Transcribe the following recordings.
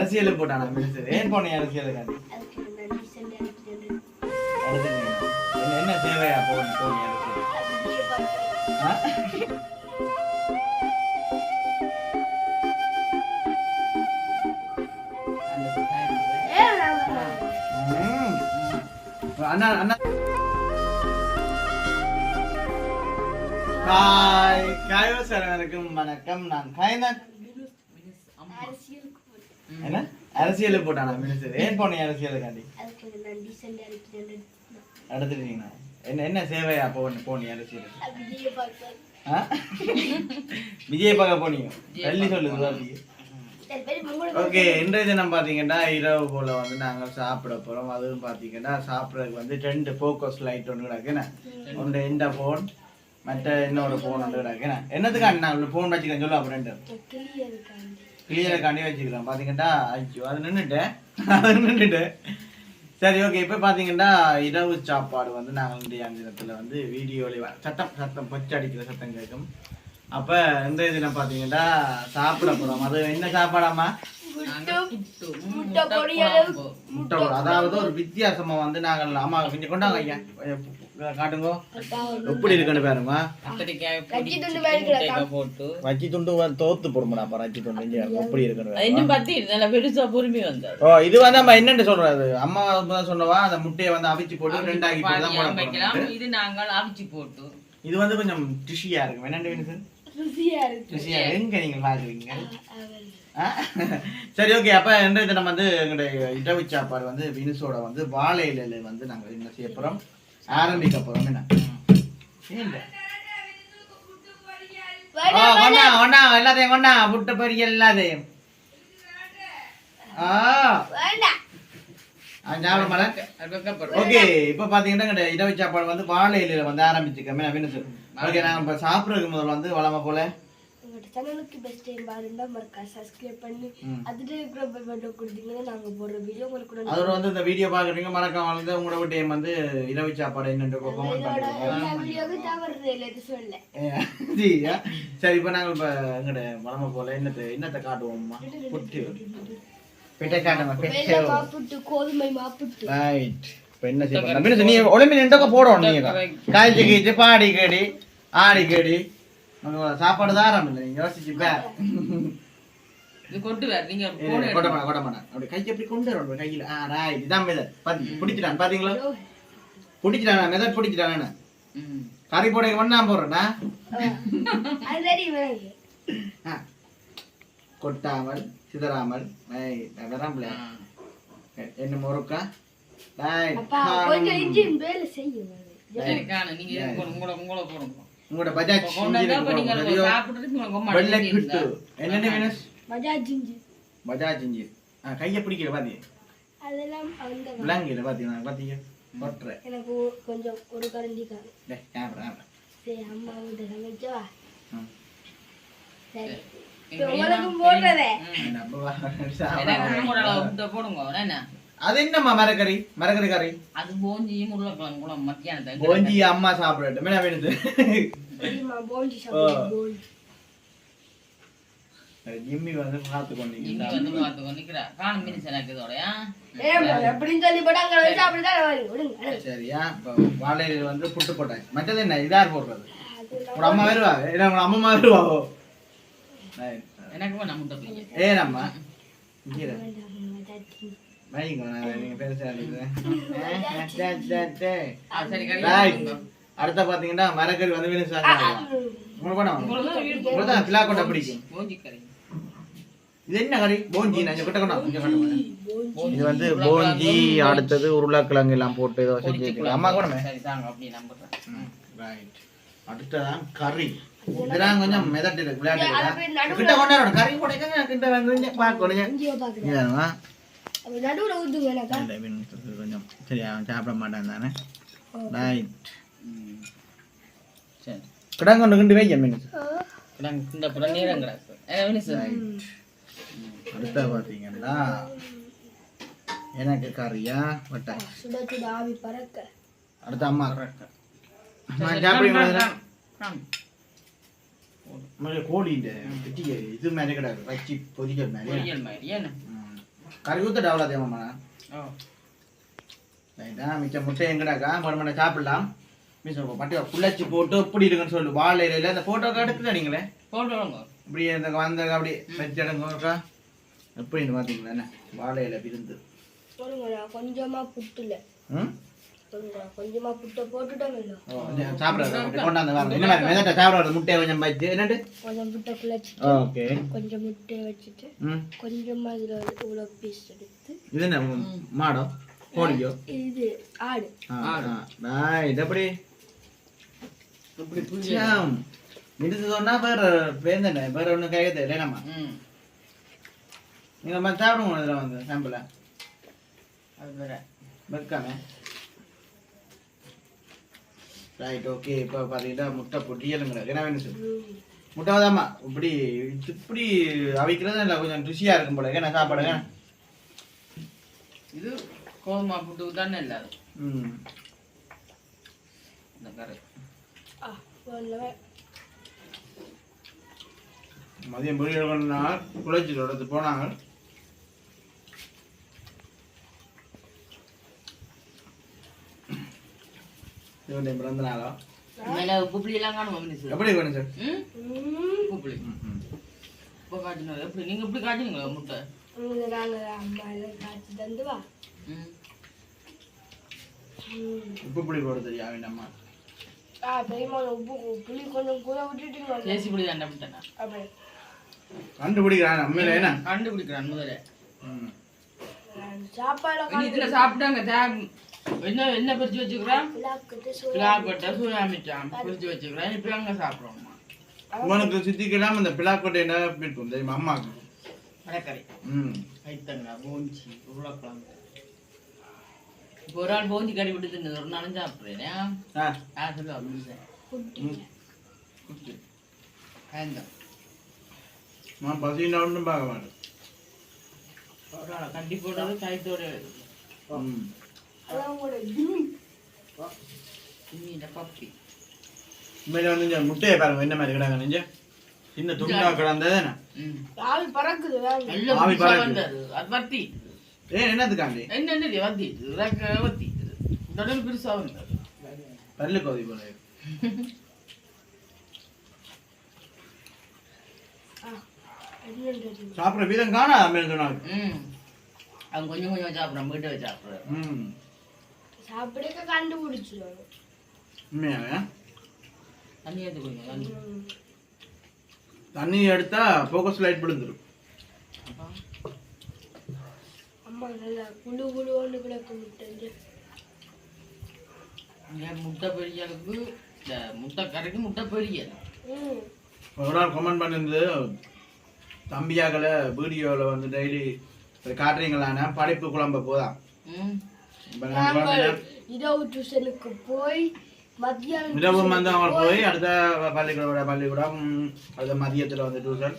அரசியல் போட்டானா? மினிஸ்டர் ஏன் போனேன் அரசியல் காண்டி என்ன என்ன தேவையா? போனி போனி அரசியல் அண்ணா அண்ணா. காய் சார் வணக்கம். நான் காய்நாத் அரசியலுக்கு என்ன? அரசியல் போட்டானா மினிஸ்டர்? ஏன் போனீங்க அரசியல் காண்டி அதுக்கு நன்றி சொல்லி அனுப்பிட்டு அடுத்துட்டீங்க என்ன என்ன சேவையா போன போனி அரசியல்? விஜய் பார்க்க. போனீங்க? தள்ளி சொல்லுது ஓகே இன்றைய தினம் பார்த்தீங்கன்னா இரவு போல் வந்து நாங்கள் சாப்பிட போகிறோம் அதுவும் பார்த்தீங்கன்னா சாப்பிட்றதுக்கு வந்து ரெண்டு ஃபோக்கஸ் லைட் ஒன்று கிடக்குண்ணே ஒன்று இந்த ஃபோன் மற்ற இன்னொரு ஃபோன் ஒன்று கிடக்குண்ணே என்னத்துக்காண்டி நான் ஃபோன் வச்சுக்கிறேன் சொல்லு அப்புறம் ரெண்டு. கிளியரை காண்டி கிளியருக்காண்டி வச்சுக்கிறோம் பார்த்தீங்கன்னா ஐயோ அது நின்றுட்டேன் அது நின்றுட்டேன் சரி ஓகே இப்போ பார்த்தீங்கன்னா இரவு சாப்பாடு வந்து நாங்கள் இன்றைய தினத்தில் வந்து வீடியோவில் சட்டம் சத்தம் பச்சை அடிக்கிற சத்தம் கேட்கும். அப்போ இந்த தினம் பார்த்தீங்கன்னா சாப்பிட போகிறோம் அது என்ன சாப்பாடாமா அதாவது ஒரு வித்தியாசமா வந்து நாங்கள் அம்மா கொஞ்சம் கொண்டாங்க ஐயா. காட்டுங்க. எப்படி இருக்குன்னு பாருங்க வச்சி துண்டு தோத்து போடுமாடா அப்ப வச்சி துண்டு இங்க எப்படி இருக்குன்னு. இன்னும் பத்தி நல்ல பெருசா பொறுமை வந்தது. ஓ இது வந்து நம்ம என்னன்னு சொல்றது? அம்மா சொன்னவா அந்த முட்டையை வந்து அவிச்சு போட்டு ரெண்டாக்கி போட்டு. இது நாங்கள் அவிச்சு போட்டு. இது வந்து கொஞ்சம் டிஷியா இருக்கும் சார் ருசியா இருக்கு. டிஷியா எங்க நீங்க பாக்குறீங்க? சரி ஓகே அப்ப இன்றைய தினம் வந்து எங்களுடைய இரவு சாப்பாடு வந்து வினுசோட வந்து வாழை இலையில வந்து நாங்க என்ன செய்ய போறோம்? ஆரம்பிக்க போறோம். என்ன? கொண்டா கொண்டா எல்லாத்தையும் கொண்டா புட்டு பொரியல் எல்லாத்தையும். ஓகே இப்போ பாத்தீங்கன்னா எங்களுடைய இரவு சாப்பாடு வந்து வாழை இலையில வந்து ஆரம்பிச்சுக்கோமே வினுசு? ஓகே நாங்க இப்ப சாப்பிடுறதுக்கு முதல்ல வந்து வளமை போல உங்களோட சேனலுக்கு பெஸ்ட் டைம் பாருந்தா மறக்கா சப்ஸ்கிரைப் பண்ணி. அதுல இருக்கிற பெல் பட்டன் கொடுத்தீங்கன்னா நாங்க போடுற வீடியோ உங்களுக்கு உடனே அதோட வந்து இந்த வீடியோ பாக்குறீங்க மறக்காம வந்து உங்களோட டைம் வந்து இரவு சாப்பாடு என்னன்ற கமெண்ட் பண்ணுங்க எல்லா வீடியோவும் தவறுது இல்லை இது சொல்ல. சரி இப்போ நாங்கள் இப்போ எங்கட வளமை போல என்னத்தை என்னத்தை காட்டுவோம்மா? புட்டு. பிட்டை காட்டுமா பிட்டை. மாப்புட்டு கோதுமை மாப்புட்டு. ரைட் இப்போ என்ன செய்யணும் நீ ஒளிமி நின்றக்க போடணும் நீங்க? காய்ச்சி கீச்சு பாடி கேடி ஆடி கேடி. சாப்பாடு தாரம் இல்லை. நீங்க யோசிச்சு பேர் இது கொண்டு வேற நீங்க கொட்ட மாட்டேன் அப்படி கைக்கு எப்படி கொண்டு வரணும் கையில். ஆ ரைட் இதான் மெதட் பாத்தி பிடிச்சிட்டான். பாத்தீங்களா? பிடிச்சிட்டானா? மெதட் பிடிச்சிட்டானே ம். கறி போட ஒண்ணா ஆ. கொட்டாமல் சிதறாமல். என்ன முறுக்கா? ரைட் அப்பா கொஞ்சம் இன்ஜின் வேலை செய்யும். நீங்க இது போடுங்க, உங்களோட உங்களோட பஜாஜ் வெள்ளை கிட்டு. என்னென்ன வேணும் பஜாஜ் இன்ஜின் பஜாஜ் இன்ஜின் ஆ கையை பிடிக்கல பாத்தி அதெல்லாம் அந்த விளங்கில பாத்தீங்களா பாத்தீங்க கொட்டுற. எனக்கு கொஞ்சம் ஒரு கரண்டி காணும். டேய் கேமரா கேமரா. சரி அம்மா வந்து சமைச்சவா. சரி. போடுறதே. முட்டை போடுங்க. என்ன? அது என்னம்மா மரக்கறி? மரக்கறி கறி அது போஞ்சியும் உருளைக்கிழங்கு கூட மத்தியானத்தை போஞ்சி அம்மா சாப்பிடட்டும் என்ன வேணுது? ஜிம்மி வந்து பார்த்து கொண்டீங்க வந்து காணும் எனக்கு இதோடயா. சரியா இப்போ வாழையில வந்து புட்டு போட்டாங்க. மற்றது என்ன? இதார் போடுறது. உங்க அம்மா வருவா? இல்ல உங்க அம்மா வருவாவோ Right. எனக்கு வேணாம் முட்டை பிடிங்க. ஏ நம்ம அடுத்த பாத்தீங்கன்னா மரக்கறி வந்து வீணு கிலா கொண்டா பிடிக்கும். போஞ்சி கறி. இது என்ன கறி? போஞ்சி. நான் கிட்ட கொண்டா இது வந்து போஞ்சி அடுத்தது உருளைக்கிழங்கு எல்லாம் போட்டு ஏதோ செஞ்சு. அம்மா கூட சரி தாங்க அப்படி நம்புறேன். ரைட் அடுத்ததான் கறி. இதெல்லாம் கொஞ்சம் மெதட்டு விளையாட்டு கிட்ட கொண்டாடணும் கறி கிட்ட வந்து பார்க்கணும் நடுவுல எனக்கா இல்லை, வேணும். கொஞ்சம் சரி அவன் சாப்பிட மாட்டான் தானே ரைட். சரி கிடங்கு ஒன்று கிண்டு வைக்க மீன் கிடங்கு இந்த புறம் நீரம் கிடக்கு ஏ, மினிஸ் அடுத்த பார்த்தீங்கன்னா எனக்கு கறியா வட்டை ஆவி பறக்க அடுத்த அம்மா அம்மா சாப்பிடுங்க கோழி இந்த இது மாதிரி கிடையாது வச்சு பொதிக்கிற மாதிரி பொரியல் மாதிரி ஏன்னு ம். கறி ஊத்துட்டு அவ்வளோ தேவம்மா ஓ ரைட்டா மிச்சம் முட்டை எங்கடாக்கா மறுமணம் சாப்பிடலாம். மிச்சம் பட்டி புள்ளச்சி போட்டு எப்படி இருக்குன்னு சொல்லு. வாழை இலையில அந்த போட்டோ எடுத்துட்டு நீங்களே? போட்டுருங்க இப்படி இந்த வந்த அப்படி வச்சிடங்கக்கா எப்படின்னு பார்த்தீங்களா என்ன? வாழை இலை விருந்து. சொல்லுங்கண்ணா கொஞ்சமா புட்டுல. ம்? கொஞ்சமா புட்டை போட்டுட்டோம் சாப்பிட்றது கொண்டாந்து வாங்க என்ன மாதிரி மெதட்ட சாப்பிட்றது முட்டையை கொஞ்சம் வச்சு என்னட்டு கொஞ்சம் புட்டை குழச்சி ஓகே. கொஞ்சம் முட்டையை வச்சுட்டு ம். கொஞ்சமா இதுல ஒரு இவ்வளோ பீஸ் எடுத்து இது என்ன மாடோ? கோழியோ? இது ஆடு. இது எப்படி? இப்படி புரிஞ்சு சாம். இது சொன்னா வேற பேர் தானே வேற ஒன்றும் கேட்க இல்லையாம்மா ம். நீங்க நம்ம சாப்பிடுவோம் இதில் வந்து சாம்பிள அது வேற. வைக்காம ரைட் ஓகே இப்போ பார்த்தீங்கன்னா முட்டை பொட்டியலுங்கிற என்ன வேணும் சார் ம். முட்டை தாம்மா இப்படி இப்படி அவிக்கிறது இல்லை கொஞ்சம் ருசியாக இருக்கும் போல என்ன சாப்பாடுங்க? இது கோதுமை புட்டுக்கு தானே இல்லாது ம். மதியம் பொரியல் பண்ணாங்க குளிச்சிட்டு போனாங்க. இவனுடைய பிறந்த நாளா? மேலே புப்ளி எல்லாம் காணுமா எப்படி வேணும் சார் புப்ளி. இப்போ காட்டினது எப்படி? நீங்கள் எப்படி காட்டினீங்களா முட்டை? நாங்க. உப்பு புளி போட அம்மா. கண்டுபிடிக்கிறான் நம்மள என்ன? கண்டுபிடிக்கிறான் முதல்ல சாப்பாடு சாப்பிட்டாங்க என்ன என்ன பிரிச்சு வச்சுக்கிறேன் பிளாக்கொட்டை சூயாமிச்சாம் பிரிச்சு வச்சுக்கிறேன் இப்போ அங்கே சாப்பிட்றோம்மா உனக்கு சித்திக்கெல்லாம் இந்த பிளாக்கொட்டை என்ன இருக்கும் தெரியுமா அம்மாக்கு? கடற்கரை ம். ஐத்தங்க போஞ்சி உருளைக்கிழங்கு. இப்போ ஒரு ஆள் போஞ்சி கறி விட்டு தின்னது. ஒரு நாளும் சாப்பிட்றேன். ஆ. குட்டி. ஐந்தம். நான் பசின்னா ஒன்றும் பார்க்க மாட்டேன். ஒரு ஆளை கட்டி போட்டது கைத்தோட ம். முட்டையை பாருங்க என்ன மாதிரி கிடாங்க நெஞ்ச? சின்ன துண்டா கிடந்தது என்ன? ம். ஆவி பறக்குது ஆவி. பறக்குது. வத்தி. என்ன என்ன வத்தி. இறக்க வத்தி. தொடர் பெருசா வந்தது. பல்லு கோதி போல சாப்பிட்ற வீதம் அம்மையில சொன்னாங்க. ம். அவன் கொஞ்சம் கொஞ்சம் சாப்பிட்றான். வீட்டை வச்சு சாப்பிட்றான் ம். சாப்பிடக்க கண்டுபிடிச்சிருவாங்க உண்மையாவே தண்ணி எடுத்து கொஞ்சம் தண்ணி. தண்ணி எடுத்தா ஃபோக்கஸ் லைட் விழுந்துரும் அப்பா அம்மா நல்லா குழு குழு ஒன்று கிடக்கு முட்டை இங்க முட்டை பொரியலுக்கு இந்த முட்டை கரைக்கு முட்டை பொரியல் ம் ஒரு நாள் கமெண்ட் பண்ணிருந்து தம்பியாக்களை வீடியோவில் வந்து டெய்லி காட்டுறீங்களான படைப்பு குழம்ப போதான் நாங்கள் இரவு டியூஷனுக்கு போய் இரவு வந்து அவங்க போய் அடுத்த பள்ளிக்கூட பள்ளிக்கூடம் அடுத்த மதியத்தில் வந்து டியூஷன்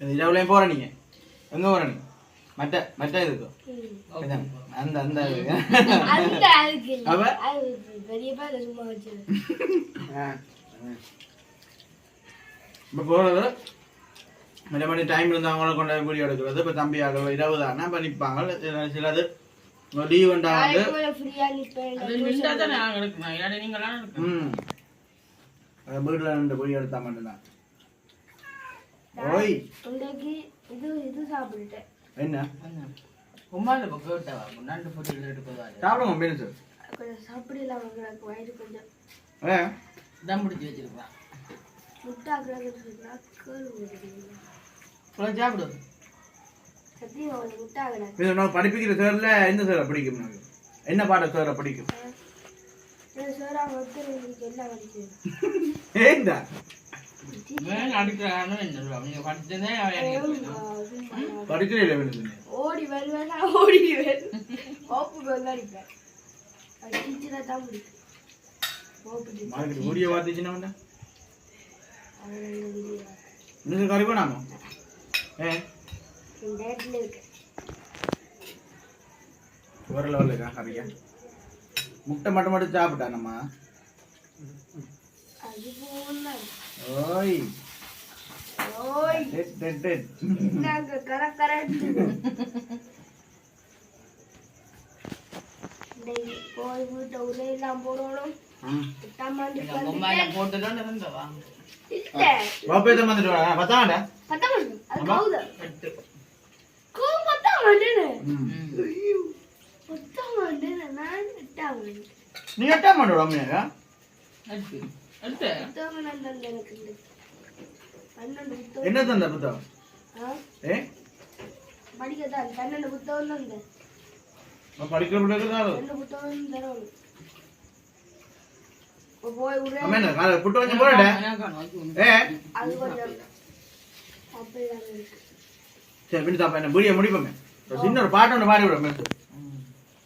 இரவுலையும் போகிற நீங்கள் எங்கே போகிற நீ மற்ற மற்ற இதுக்கு. அந்த அந்த இப்போ போகிறது மறுபடி டைம் இருந்தால் அவங்கள கொண்டு வீடியோ எடுக்கிறது இப்போ தம்பி இரவு தானே இப்போ நிற்பாங்க சிலது லீவுண்டா வந்து ம். வீட்டில் ரெண்டு பொடி எடுத்தா மட்டும்தான். ஓய். இது இது சாப்பிட்டுட்டேன். என்ன? உமால இப்போ கேட்டவா? நண்டு சாப்பிடுவோம் மீன்ஸ் கொஞ்சம் சாப்பிடலாம் எனக்கு வயிறு கொஞ்சம். ஏ? தம் பிடிச்சி வச்சிருக்கான். முட்டை சாப்பிடு சத்தியம் அவனுக்கு முட்டை கிடக்கு இது நான் படிப்பிக்கிற சேரில் எந்த சேரை பிடிக்கும்? என்ன பாட சேரை பிடிக்கும்? ஏண்டா? படிக்கிறீங்களா ஓடி வருவேன்? ஓப்பு மார்க்கெட் வீடியோ பார்த்துச்சுன்னா வேண்டாம் டீச்சர் இன்னும் கறி பண்ணாமோ ஏ? இந்த இடத்துல இருக்கு ஒரு லெவலில் இருக்கா கறியா முட்டை மட்டும் மட்டும் சாப்பிட்டா நம்ம ஓய். ஓய். டெட் வாங்க. பத்தாண்டா பத்தாண்டா நீ எட்டாம் ஆண்டு புத்தகம். என்ன தந்த புத்தகம்? ஏ? படிக்கத்தான் பன்னெண்டு புத்தகம் தந்தேன். நான் படிக்கிற புத்தகம் புட்டு கொஞ்சம் போடட்டேன் ஏ சரி பிடி தாப்பா என்ன வீடியோ முடிப்போமே. சின்ன ஒரு பாட்டு ஒன்று பாடி விடுவோம் மிஸ்.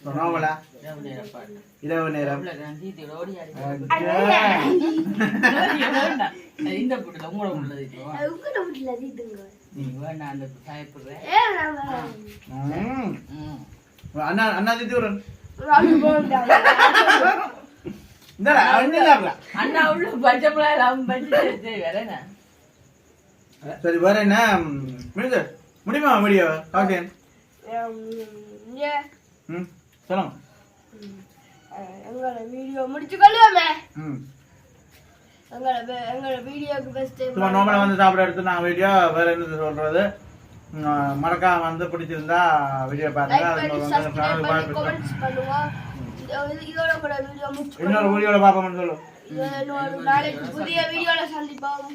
நார்மலா இரவு நேரம் இந்த புட்டுல உங்களோட உள்ளது வரேன். ம். ம். அண்ணா அண்ணா பச்சை சரி வேற என்ன? முடியுமா ஹம், இங்க, ம் சொல்லுங்க. எங்களோட வீடியோ முடிச்சு கொள்ளுவோமே ம். எங்களோட எங்களோட வீடியோக்கு பெஸ்ட் சும்மா வந்து சாப்பிட எடுத்து நான் வீடியோ வேற என்ன சொல்றது? மறக்காம வந்து பிடிச்சிருந்தா வீடியோ பாருங்க. இதோட கூட வீடியோ முடிச்சு இன்னொரு வீடியோல பார்ப்போம்னு சொல்லு. நாளைக்கு புதிய வீடியோல சந்திப்போம்.